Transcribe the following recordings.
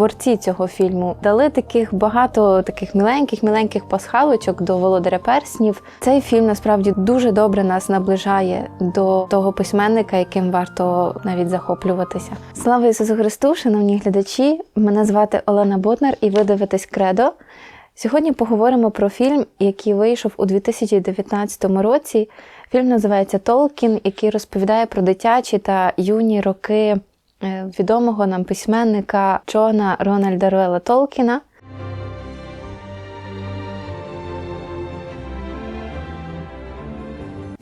творці цього фільму дали таких багато таких міленьких, міленьких пасхалочок до володаря перснів. Цей фільм насправді дуже добре нас наближає до того письменника, яким варто навіть захоплюватися. Слава Ісусу Христу, шановні глядачі! Мене звати Олена Ботнар, і ви дивитесь Кредо. Сьогодні поговоримо про фільм, який вийшов у 2019 році. Фільм називається Толкін, який розповідає про дитячі та юні роки відомого нам письменника Джона Рональда Руела Толкіна.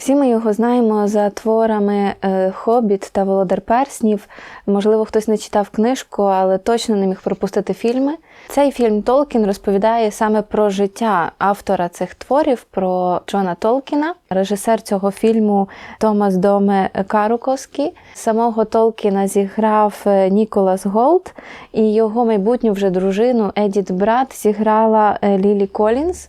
Всі ми його знаємо за творами е, Хобіт та Володар Перснів. Можливо, хтось не читав книжку, але точно не міг пропустити фільми. Цей фільм Толкін розповідає саме про життя автора цих творів, про Джона Толкіна. Режисер цього фільму Томас Доме Карукоскі. Самого Толкіна зіграв е, Ніколас Голд, і його майбутню вже дружину Едіт Брат зіграла е, Лілі Колінс.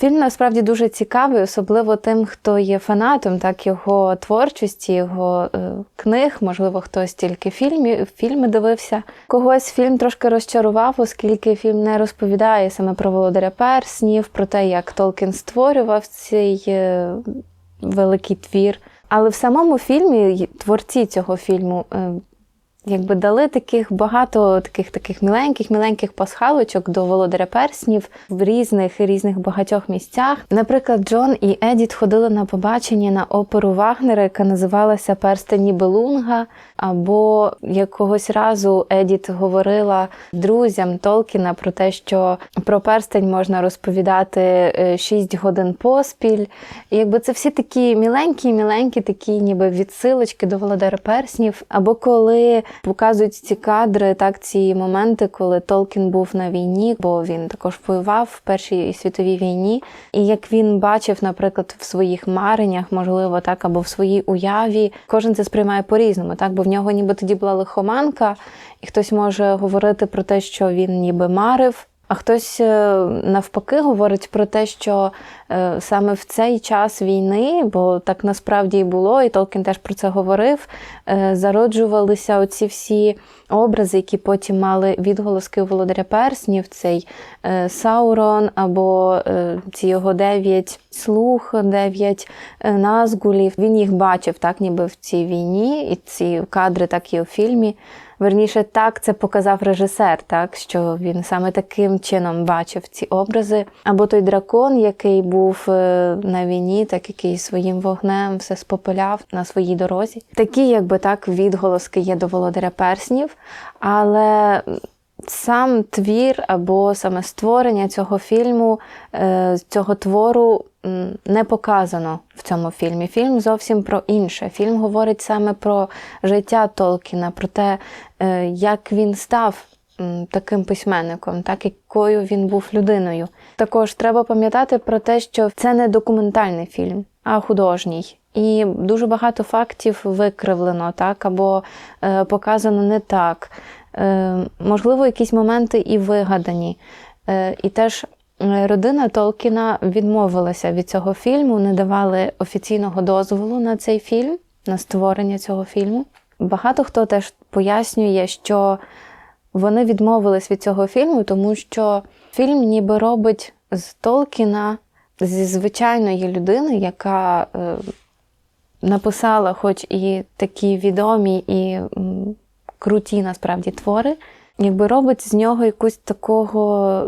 Фільм насправді дуже цікавий, особливо тим, хто є фанатом так його творчості, його е, книг. Можливо, хтось тільки фільмі, фільми дивився. Когось фільм трошки розчарував, оскільки фільм не розповідає саме про володаря перснів, про те, як Толкін створював цей е, великий твір. Але в самому фільмі творці цього фільму е, якби дали таких багато таких таких міленьких, міленьких пасхалочок до володаря перснів в різних різних багатьох місцях. Наприклад, Джон і Едіт ходили на побачення на оперу Вагнера, яка називалася Перстені Белунга. Або якогось разу Едіт говорила друзям Толкіна про те, що про перстень можна розповідати 6 годин поспіль. І якби це всі такі міленькі, міленькі, такі ніби відсилочки до володаря перснів. Або коли показують ці кадри, так ці моменти, коли Толкін був на війні, бо він також воював в Першій світовій війні. І як він бачив, наприклад, в своїх мареннях, можливо, так, або в своїй уяві, кожен це сприймає по-різному, так, бо нього ніби тоді була лихоманка, і хтось може говорити про те, що він ніби марив. А хтось е, навпаки говорить про те, що е, саме в цей час війни, бо так насправді і було, і Толкін теж про це говорив, е, зароджувалися оці всі образи, які потім мали відголоски у володаря перснів, цей Саурон або ці його дев'ять слух, дев'ять назгулів. Він їх бачив так, ніби в цій війні, і ці кадри так і у фільмі. Верніше, так це показав режисер, так що він саме таким чином бачив ці образи. Або той дракон, який був е, на війні, так який своїм вогнем все спопиляв на своїй дорозі. Такі, якби так, відголоски є до володаря перснів, але сам твір або саме створення цього фільму, е, цього твору не показано в цьому фільмі. Фільм зовсім про інше. Фільм говорить саме про життя Толкіна, про те, е, як він став таким письменником, так якою він був людиною. Також треба пам'ятати про те, що це не документальний фільм, а художній. І дуже багато фактів викривлено, так, або е, показано не так. Е, можливо, якісь моменти і вигадані. Е, і теж е, родина Толкіна відмовилася від цього фільму, не давали офіційного дозволу на цей фільм, на створення цього фільму. Багато хто теж пояснює, що вони відмовились від цього фільму, тому що фільм ніби робить з Толкіна зі звичайної людини, яка е, написала, хоч і такі відомі і круті насправді твори, якби робить з нього якусь такого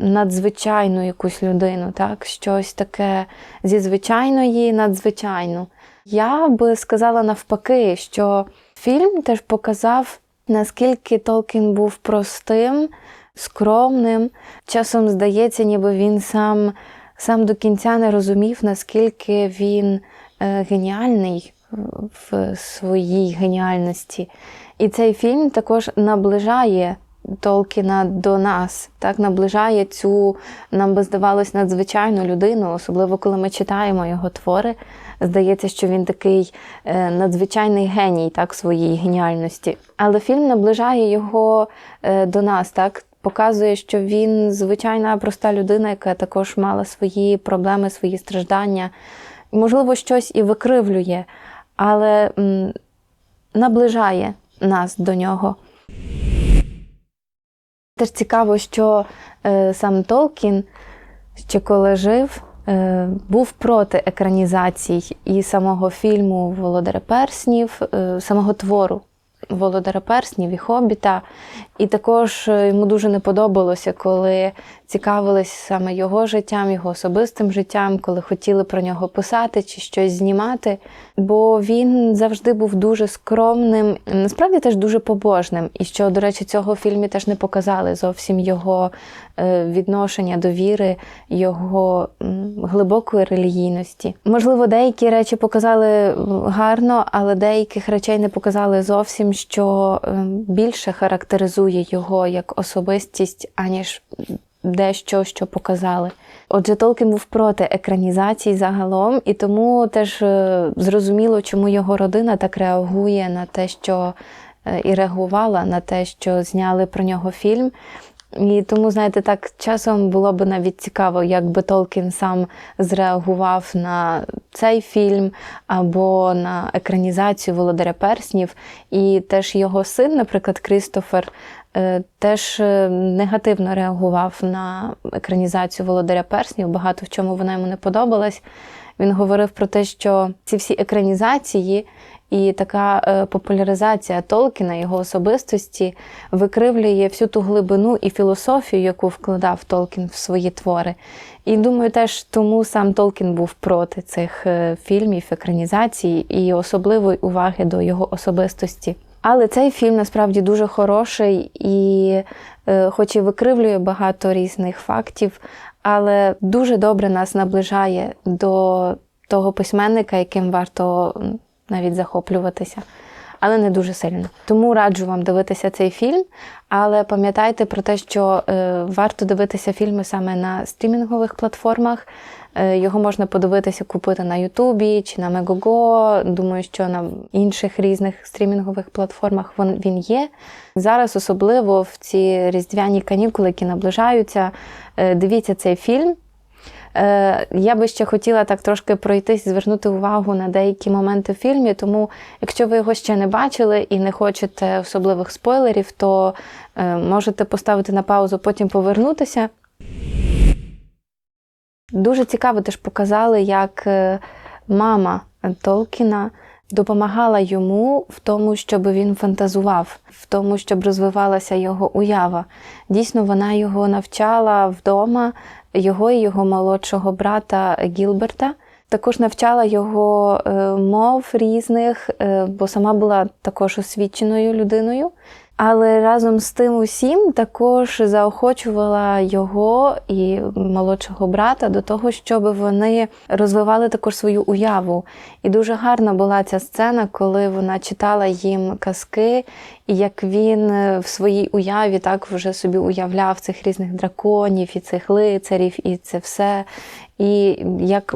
надзвичайну якусь людину, так? щось таке зі звичайної надзвичайну. Я би сказала навпаки, що фільм теж показав, наскільки Толкін був простим, скромним. Часом здається, ніби він сам, сам до кінця не розумів, наскільки він е, геніальний в своїй геніальності. І цей фільм також наближає Толкіна до нас, так наближає цю, нам би здавалось, надзвичайну людину, особливо коли ми читаємо його твори. Здається, що він такий е, надзвичайний геній так, своїй геніальності. Але фільм наближає його е, до нас, так. Показує, що він звичайна проста людина, яка також мала свої проблеми, свої страждання, можливо, щось і викривлює, але м, наближає нас до нього. теж цікаво, що е, сам Толкін, ще коли жив, е, був проти екранізацій і самого фільму Володаря Перснів, е, самого твору Володаря Перснів і Хобіта. І також е, йому дуже не подобалося, коли цікавились саме його життям, його особистим життям, коли хотіли про нього писати чи щось знімати. Бо він завжди був дуже скромним, насправді теж дуже побожним. І що, до речі, цього в фільмі теж не показали зовсім його е, відношення до віри, його глибокої релігійності. Можливо, деякі речі показали гарно, але деяких речей не показали зовсім, що е, більше характеризує його як особистість, аніж дещо, що показали. Отже, Толкін був проти екранізацій загалом, і тому теж е, зрозуміло, чому його родина так реагує на те, що е, і реагувала на те, що зняли про нього фільм. І тому, знаєте, так часом було б навіть цікаво, як би Толкін сам зреагував на цей фільм або на екранізацію Володаря Перснів. І теж його син, наприклад, Крістофер, теж е, негативно реагував на екранізацію Володаря Перснів. Багато в чому вона йому не подобалась. Він говорив про те, що ці всі екранізації і така е, популяризація Толкіна, його особистості, викривлює всю ту глибину і філософію, яку вкладав Толкін в свої твори. І думаю, теж тому сам Толкін був проти цих е, фільмів, екранізацій і особливої уваги до його особистості. Але цей фільм насправді дуже хороший і, е, хоч і викривлює багато різних фактів, але дуже добре нас наближає до того письменника, яким варто навіть захоплюватися, але не дуже сильно. Тому раджу вам дивитися цей фільм, але пам'ятайте про те, що е, варто дивитися фільми саме на стрімінгових платформах. Е, Його можна подивитися, купити на Ютубі чи на Мегого. Думаю, що на інших різних стрімінгових платформах він, є. Зараз, особливо в ці різдвяні канікули, які наближаються, е, дивіться цей фільм. Е, Я би ще хотіла так трошки пройтись, звернути увагу на деякі моменти в фільмі. Тому, якщо ви його ще не бачили і не хочете особливих спойлерів, то можете поставити на паузу, потім повернутися. Дуже цікаво теж показали, як е, мама Толкіна допомагала йому в тому, щоб він фантазував, в тому, щоб розвивалася його уява. Дійсно, вона його навчала вдома, його і його молодшого брата Гілберта. Також навчала його е, мов різних, е, бо сама була також освіченою людиною. Але разом з тим усім також заохочувала його і молодшого брата до того, щоб вони розвивали також свою уяву. І дуже гарна була ця сцена, коли вона читала їм казки, і як він в своїй уяві так вже собі уявляв цих різних драконів і цих лицарів, і це все. І як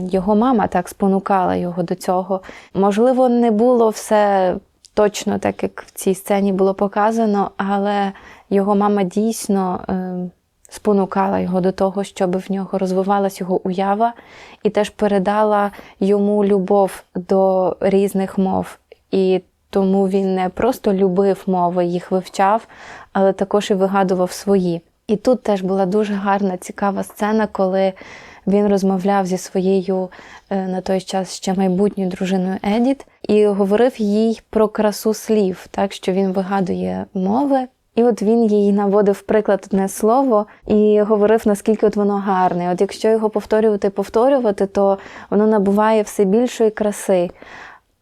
його мама так спонукала його до цього. Можливо, не було все точно так, як в цій сцені було показано, але його мама дійсно е, спонукала його до того, щоб в нього розвивалась його уява, і теж передала йому любов до різних мов. І тому він не просто любив мови, їх вивчав, але також і вигадував свої. І тут теж була дуже гарна, цікава сцена, коли він розмовляв зі своєю е, на той час ще майбутньою дружиною Едіт і говорив їй про красу слів, так що він вигадує мови. І от він їй наводив приклад одне слово і говорив, наскільки от воно гарне. От якщо його повторювати, повторювати, то воно набуває все більшої краси.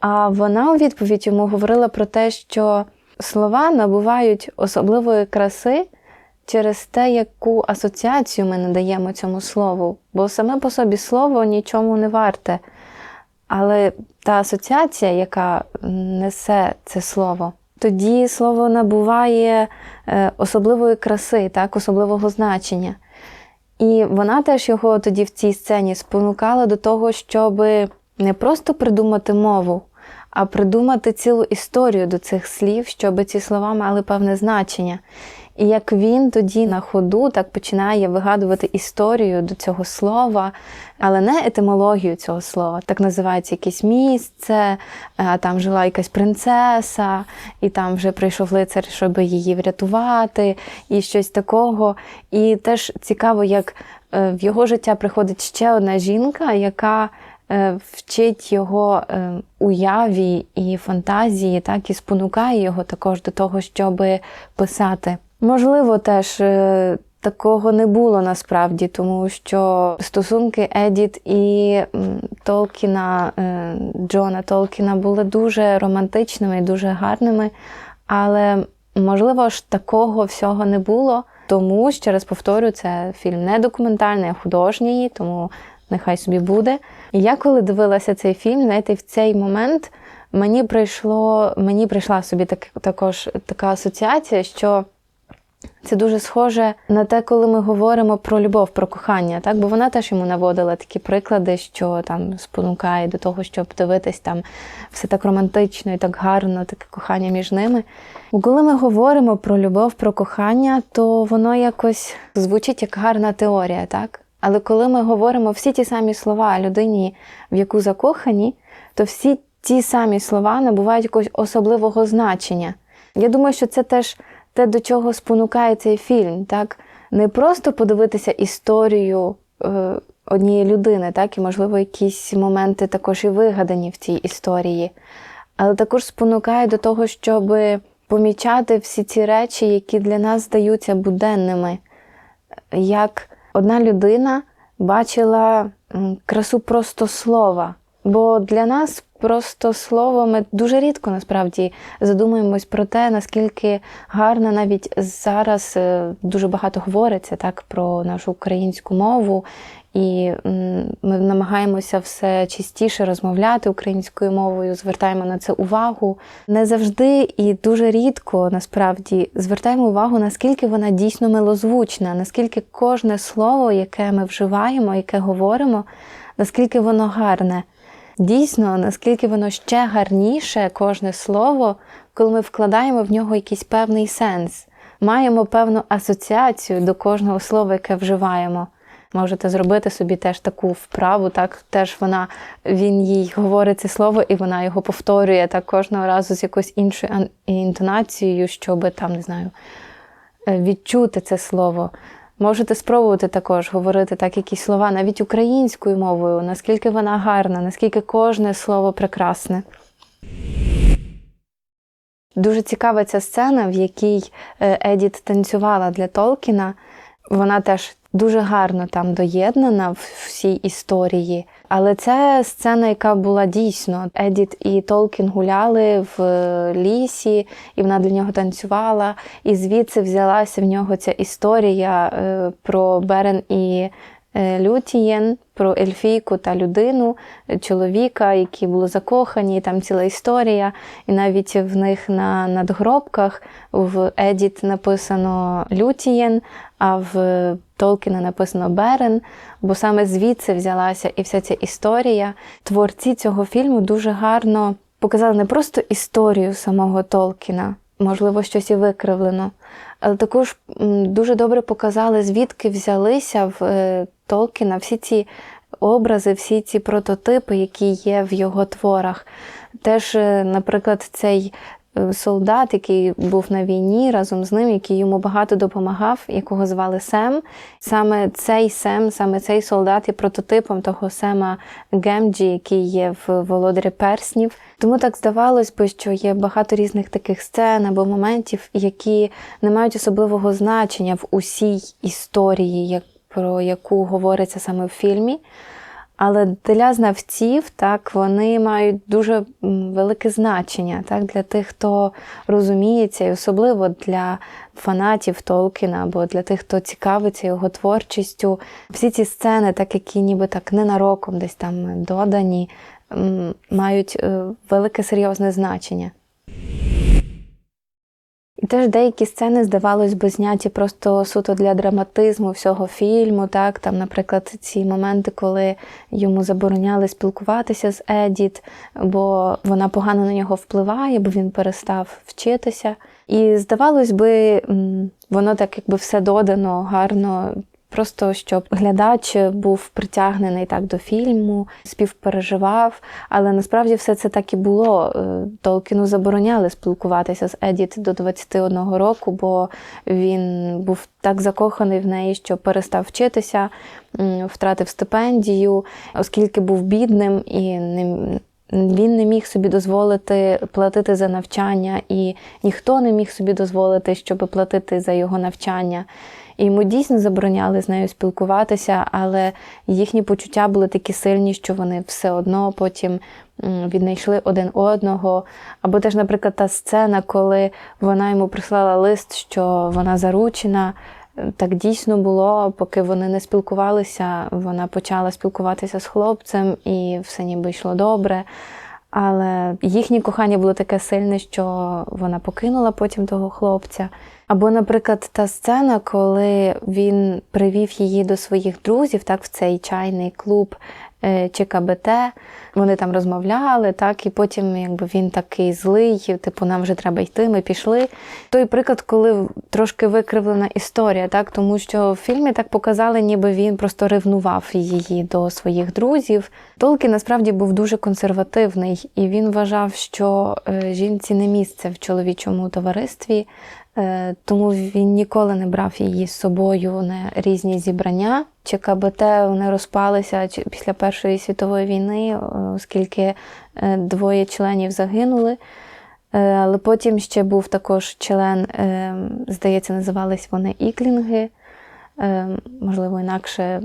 А вона у відповідь йому говорила про те, що слова набувають особливої краси через те, яку асоціацію ми надаємо цьому слову. Бо саме по собі слово нічому не варте. Але та асоціація, яка несе це слово, тоді слово набуває е, особливої краси, так, особливого значення. І вона теж його тоді в цій сцені спонукала до того, щоб не просто придумати мову, а придумати цілу історію до цих слів, щоб ці слова мали певне значення. І як він тоді на ходу так починає вигадувати історію до цього слова, але не етимологію цього слова. Так називається якесь місце, там жила якась принцеса, і там вже прийшов лицар, щоб її врятувати, і щось такого. І теж цікаво, як е, в його життя приходить ще одна жінка, яка е, вчить його е, уяві і фантазії, так і спонукає його також до того, щоб писати. Можливо, теж е, такого не було насправді, тому що стосунки Едіт і Толкіна, е, Джона Толкіна були дуже романтичними і дуже гарними, але можливо ж такого всього не було. Тому, ще раз повторю, це фільм не документальний, а художній, тому нехай собі буде. І я коли дивилася цей фільм, знаєте, в цей момент мені прийшло, мені прийшла собі так, також така асоціація, що це дуже схоже на те, коли ми говоримо про любов, про кохання, так? Бо вона теж йому наводила такі приклади, що там спонукає до того, щоб дивитись там все так романтично і так гарно, таке кохання між ними. Коли ми говоримо про любов, про кохання, то воно якось звучить як гарна теорія, так? Але коли ми говоримо всі ті самі слова людині, в яку закохані, то всі ті самі слова набувають якогось особливого значення. Я думаю, що це теж те, до чого спонукає цей фільм, так? Не просто подивитися історію е, однієї людини, так, і, можливо, якісь моменти також і вигадані в цій історії, але також спонукає до того, щоб помічати всі ці речі, які для нас здаються буденними. Як одна людина бачила красу просто слова. Бо для нас просто слово ми дуже рідко насправді задумуємось про те, наскільки гарно навіть зараз е, дуже багато говориться так про нашу українську мову, і ми намагаємося все частіше розмовляти українською мовою, звертаємо на це увагу. Не завжди і дуже рідко насправді звертаємо увагу, наскільки вона дійсно милозвучна, наскільки кожне слово, яке ми вживаємо, яке говоримо, наскільки воно гарне. Дійсно, наскільки воно ще гарніше, кожне слово, коли ми вкладаємо в нього якийсь певний сенс, маємо певну асоціацію до кожного слова, яке вживаємо. Можете зробити собі теж таку вправу, так теж вона він їй говорить це слово, і вона його повторює так кожного разу з якоюсь іншою інтонацією, щоб там не знаю е, відчути це слово. Можете спробувати також говорити так якісь слова навіть українською мовою, наскільки вона гарна, наскільки кожне слово прекрасне. Дуже цікава ця сцена, в якій е, Едіт танцювала для Толкіна. Вона теж дуже гарно там доєднана в всій історії. Але це сцена, яка була дійсно. Едіт і Толкін гуляли в е, лісі, і вона для нього танцювала. І звідси взялася в нього ця історія е, про Берен і Лютієн, про ельфійку та людину, е, чоловіка, які були закохані, там ціла історія. І навіть в них на надгробках в Едіт написано Лютієн, а в Толкіна написано Берен, бо саме звідси взялася і вся ця історія. Творці цього фільму дуже гарно показали не просто історію самого Толкіна, можливо, щось і викривлено, але також дуже добре показали, звідки взялися в е, Толкіна всі ці образи, всі ці прототипи, які є в його творах. Теж, е, наприклад, цей солдат, який був на війні разом з ним, який йому багато допомагав, якого звали Сем. Саме цей Сем, саме цей солдат є прототипом того Сема Гемджі, який є в Володарі Перснів. Тому так здавалось би, що є багато різних таких сцен або моментів, які не мають особливого значення в усій історії, як, про яку говориться саме в фільмі. Але для знавців так вони мають дуже велике значення так, для тих, хто розуміється, і особливо для фанатів Толкіна або для тих, хто цікавиться його творчістю. Всі ці сцени, так які ніби так ненароком десь там додані, мають е, велике серйозне значення. Теж деякі сцени, здавалось би, зняті просто суто для драматизму всього фільму. Так, там, наприклад, ці моменти, коли йому забороняли спілкуватися з Едіт, бо вона погано на нього впливає, бо він перестав вчитися. І здавалось би, воно так якби все додано гарно. Просто щоб глядач був притягнений так до фільму, співпереживав, але насправді все це так і було. Е, Толкіну забороняли спілкуватися з Едіт до 21 року, бо він був так закоханий в неї, що перестав вчитися, втратив стипендію, оскільки був бідним і не, він не міг собі дозволити платити за навчання, і ніхто не міг собі дозволити, щоб платити за його навчання. І йому дійсно забороняли з нею спілкуватися, але їхні почуття були такі сильні, що вони все одно потім віднайшли один одного. Або теж, наприклад, та сцена, коли вона йому прислала лист, що вона заручена. Так дійсно було, поки вони не спілкувалися, вона почала спілкуватися з хлопцем, і все ніби йшло добре. Але їхнє кохання було таке сильне, що вона покинула потім того хлопця. Або, наприклад, та сцена, коли він привів її до своїх друзів, так, в цей чайний клуб е, ЧКБТ, вони там розмовляли, так, і потім якби він такий злий, типу, нам вже треба йти, ми пішли. Той приклад, коли трошки викривлена історія, так, тому що в фільмі так показали, ніби він просто ревнував її до своїх друзів. Толкін насправді був дуже консервативний, і він вважав, що е, жінці не місце в чоловічому товаристві. Е, Тому він ніколи не брав її з собою на різні зібрання. Чи КБТ вони розпалися після Першої світової війни, е, оскільки е, двоє членів загинули. Але потім ще був також член, здається, називались вони Іклінги. Можливо, інакше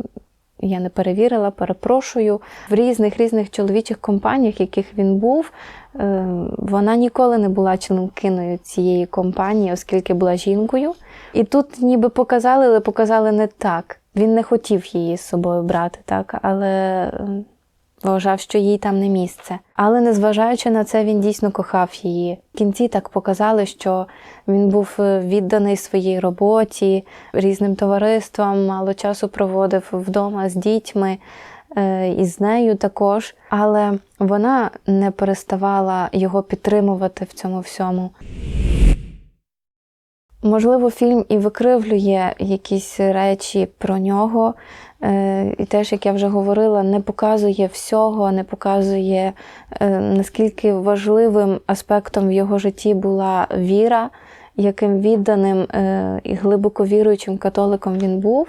я не перевірила, перепрошую. В різних різних чоловічих компаніях, в яких він був, е, вона ніколи не була членкиною цієї компанії, оскільки була жінкою. І тут ніби показали, але показали не так. Він не хотів її з собою брати, так, але вважав, що їй там не місце. Але незважаючи на це, він дійсно кохав її. В кінці так показали, що він був е, відданий своїй роботі, різним товариствам, мало часу проводив вдома з дітьми. е, І з нею також, але вона не переставала його підтримувати в цьому всьому. Можливо, фільм і викривлює якісь речі про нього. Е, І теж, як я вже говорила, не показує всього, не показує, е, наскільки важливим аспектом в його житті була віра, яким відданим е, і глибоко віруючим католиком він був.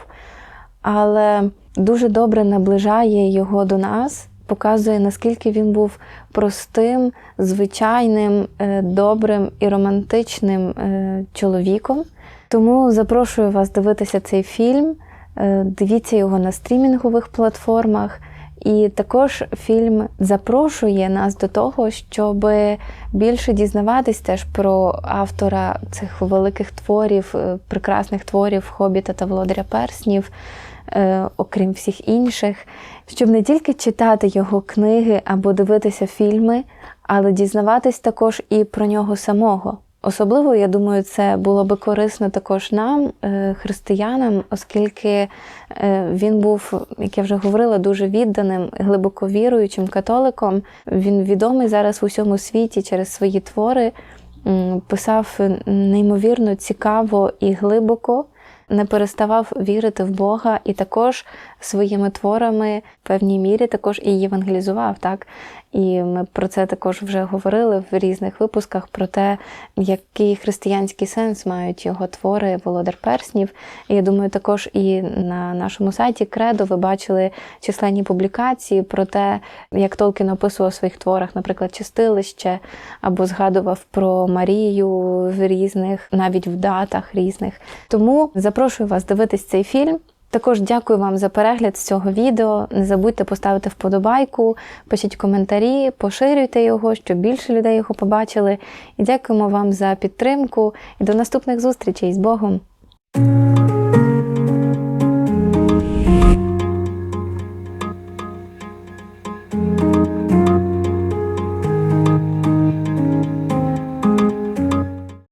Але дуже добре наближає його до нас, показує, наскільки він був простим, звичайним, е, добрим і романтичним е, чоловіком. Тому запрошую вас дивитися цей фільм. Е, Дивіться його на стрімінгових платформах. І також фільм запрошує нас до того, щоб більше дізнаватись теж про автора цих великих творів, прекрасних творів Хобіта та Володаря Перснів, окрім всіх інших, щоб не тільки читати його книги або дивитися фільми, але дізнаватись також і про нього самого. Особливо, я думаю, це було би корисно також нам, е, християнам, оскільки е, він був, як я вже говорила, дуже відданим, глибоко віруючим католиком. Він відомий зараз в усьому світі через свої твори, писав неймовірно цікаво і глибоко. Не переставав вірити в Бога і також своїми творами в певній мірі також і євангелізував, так? І ми про це також вже говорили в різних випусках про те, який християнський сенс мають його твори Володар Перснів. Я думаю, також і на нашому сайті Кредо ви бачили численні публікації про те, як Толкін описував в своїх творах, наприклад, чистилище, або згадував про Марію в різних, навіть в датах різних. Тому запрошую вас дивитись цей фільм. Також дякую вам за перегляд цього відео. Не забудьте поставити вподобайку, пишіть коментарі, поширюйте його, щоб більше людей його побачили. І дякуємо вам за підтримку. І до наступних зустрічей з Богом!